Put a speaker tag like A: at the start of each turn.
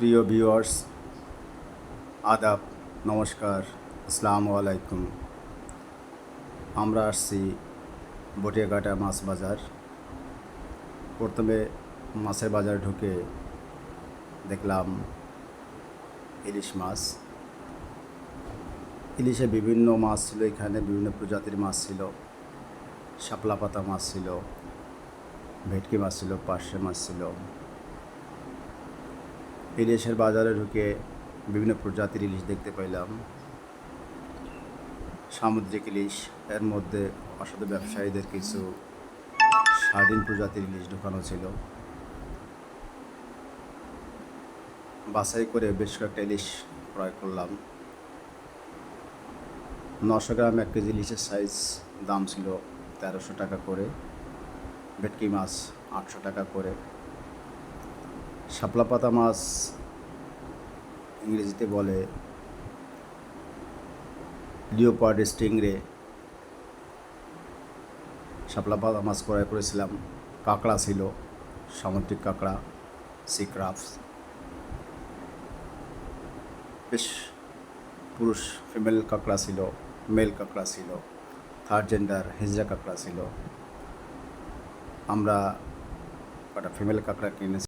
A: প্রিয় ভিউয়ার্স, আদাব, নমস্কার, আসসালামু আলাইকুম। আমরা আসছি বটিয়াঘাটা মাছ বাজার। প্রথমে মাছের বাজার ঢুকে দেখলাম ইলিশ মাছ। ইলিশে বিভিন্ন মাছ ছিল এখানে, বিভিন্ন প্রজাতির মাছ ছিল। শাপলা পাতা মাছ ছিল, ভেটকি মাছ ছিল, পার্শে মাছ ছিল। ইলিশের বাজারে ঢুকে বিভিন্ন প্রজাতির ইলিশ দেখতে পাইলাম। সামুদ্রিক ইলিশ, এর মধ্যে অসাধু ব্যবসায়ীদের কিছু স্বাধীন প্রজাতির ইলিশ ঢুকানো ছিল। বাছাই করে বেশ কয়েকটা ইলিশ ক্রয় করলাম। নশো গ্রাম এক কেজি ইলিশের সাইজ দাম ছিল তেরোশো টাকা করে। ভেটকি মাছ আটশো টাকা করে। শাপলা পাতা মাছ ইংরেজিতে বলে লিওপার্ড স্টিংরে। শাপলা পাতা মাছ ক্রয় করেছিলাম। কাঁকড়া ছিল, সামুদ্রিক কাঁকড়া, সি ক্রাফটস। বেশ, পুরুষ, ফিমেল কাঁকড়া ছিল, মেল কাঁকড়া ছিল, থার্ড জেন্ডার, হিজড়া কাঁকড়া ছিল। আমরা কটা ফিমেল কাঁকড়া কিনেছি।